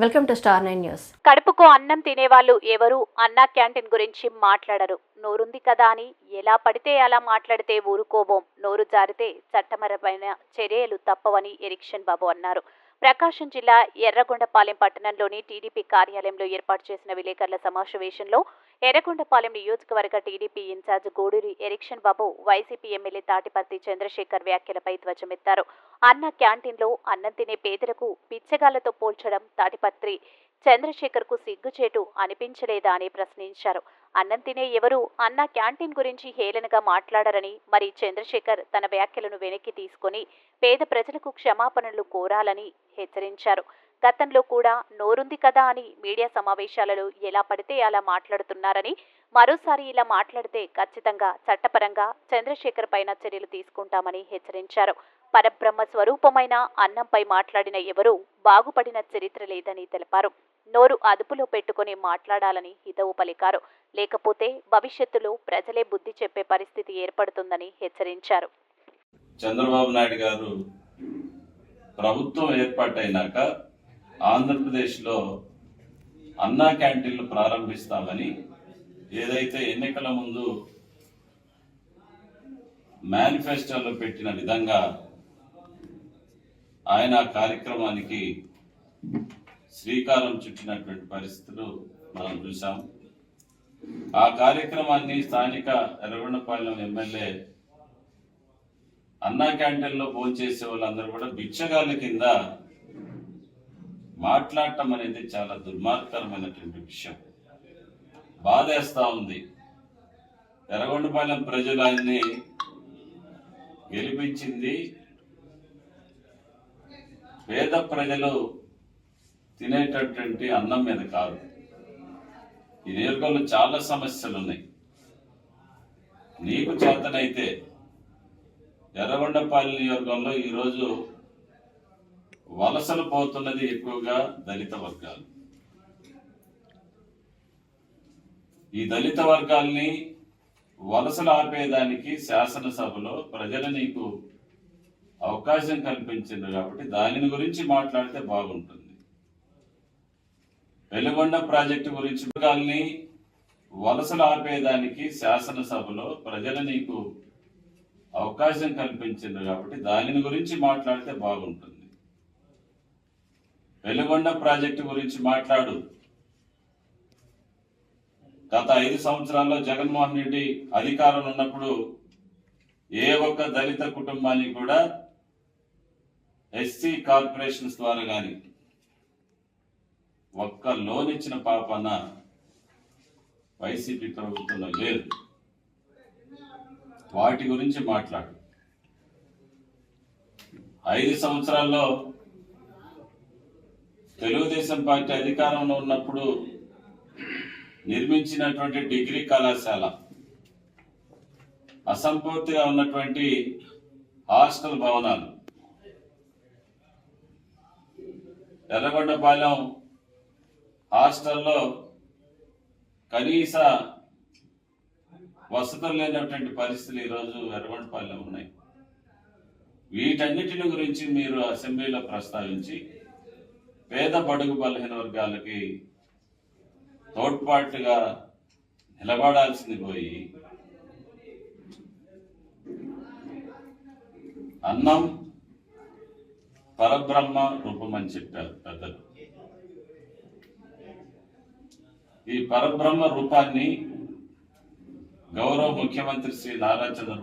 Welcome to star nine news. కడుపుకు అన్నం తినేవాళ్ళు ఎవరు? అన్నా క్యాంటీన్ గురించి మాట్లాడరు. నోరుంది కదా అని ఎలా పడితే అలా మాట్లాడితే ఊరుకోబోం. నోరు జారితే చట్టమరమైన చర్యలు తప్పవని ఎరిక్షన్ బాబు అన్నారు. ప్రకాశం జిల్లా ఎర్రగొండపాలెం పట్టణంలోని టీడీపీ కార్యాలయంలో ఏర్పాటు చేసిన విలేకరుల సమావేశంలో ఎర్రగొండపాలెం నియోజకవర్గ TDP incharge Guduri Erixion Babu YCP MLA Tatiparthi Chandrasekhar వ్యాఖ్యలపై ధ్వజమెత్తారు. అన్న క్యాంటీన్లో అన్నం తినే పేదలకు బిచ్చగాళ్ళతో పోల్చడం తాటిపత్రి. చంద్రశేఖర్కు సిగ్గుచేటు అనిపించలేదా అని ప్రశ్నించారు. అన్నం తినే ఎవరు? అన్న క్యాంటీన్ గురించి హేళనగా మాట్లాడరని మరి చంద్రశేఖర్ తన వ్యాఖ్యలను వెనక్కి తీసుకొని పేద ప్రజలకు క్షమాపణలు కోరాలని హెచ్చరించారు. గతంలో కూడా నోరుంది కదా అని మీడియా సమావేశాలలో ఎలా పడితే అలా మాట్లాడుతున్నారని మరోసారి ఇలా మాట్లాడితే ఖచ్చితంగా చట్టపరంగా చంద్రశేఖర్ పైన చర్యలు తీసుకుంటామని హెచ్చరించారు. పరబ్రహ్మ స్వరూపమైన అన్నంపై మాట్లాడిన ఎవరూ బాగుపడిన చరిత్ర లేదని తెలిపారు. నోరు అదుపులో పెట్టుకుని మాట్లాడాలని హితవు పలికారు. లేకపోతే భవిష్యత్తులో ప్రజలే బుద్ధి చెప్పే పరిస్థితి ఏర్పడుతుందని హెచ్చరించారు. చంద్రబాబు నాయుడు గారు ప్రభుత్వం ఏర్పాటైనాక ఆంధ్రప్రదేశ్లో అన్నా క్యాంటీన్లు ప్రారంభిస్తామని ఏదైతే ఎన్నికల ముందు మేనిఫెస్టోలో పెట్టిన విధంగా ఆయన కార్యక్రమానికి శ్రీకారం చుట్టినటువంటి పరిస్థితులు మనం చూసాం ఆ కార్యక్రమాన్ని స్థానిక ఎర్రగొండపాలెం ఎమ్మెల్యే అన్నా క్యాంటీన్లో భోంచేసే వాళ్ళందరూ కూడా బిచ్చగాళ్ళ కింద మాట్లాడటం అనేది చాలా దుర్మార్గకరమైనటువంటి విషయం. బాధేస్తా ఉంది. ఎర్రగొండపాలెం ప్రజలు ఆయన్ని గెలిపించింది పేద ప్రజలు తినేటటువంటి అన్నం మీద కాదు. ఈ నియోజకవర్గంలో చాలా సమస్యలు ఉన్నాయి నీకు చేతనైతే ఎర్రగొండపాలెం నియోజకవర్గంలో ఈరోజు వలసలు పోతున్నది ఎక్కువగా దళిత వర్గాలు. ఈ దళిత వర్గాల్ని వలసలు ఆపేదానికి శాసనసభలో ప్రజలు నీకు అవకాశం కల్పించింది కాబట్టి దానిని గురించి మాట్లాడితే బాగుంటుంది. వెలుగొండ ప్రాజెక్టు గురించి వర్గాల్ని వలసలు ఆపేదానికి శాసనసభలో ప్రజలు నీకు అవకాశం కల్పించింది కాబట్టి దానిని గురించి మాట్లాడితే బాగుంటుంది. వెలుగొండ ప్రాజెక్టు గురించి మాట్లాడు. గత ఐదు సంవత్సరాల్లో జగన్మోహన్ రెడ్డి అధికారం ఉన్నప్పుడు ఏ ఒక్క దళిత కుటుంబానికి కూడా ఎస్సీ కార్పొరేషన్స్ ద్వారా కానీ ఒక్క లోన్ ఇచ్చిన పాపన వైసీపీ ప్రభుత్వంలో లేదు. వాటి గురించి మాట్లాడు. ఐదు సంవత్సరాల్లో తెలుగుదేశం పార్టీ అధికారంలో ఉన్నప్పుడు నిర్మించినటువంటి డిగ్రీ కళాశాల అసంపూర్తిగా ఉన్నటువంటి హాస్టల్ భవనాలు ఎర్రగొండపాలెం హాస్టల్లో కనీస వసతులు లేనటువంటి పరిస్థితులు ఈరోజు ఎర్రగొండపాలెం ఉన్నాయి. వీటన్నిటిని గురించి మీరు అసెంబ్లీలో ప్రస్తావించి పేద బడుగు బలహీన వర్గాలకి తోడ్పాటుగా నిలబడాల్సింది పోయి అన్నం పరబ్రహ్మ రూపం అని చెప్పారు పెద్దలు. ఈ పరబ్రహ్మ రూపాన్ని గౌరవ ముఖ్యమంత్రి శ్రీ నారా చంద్ర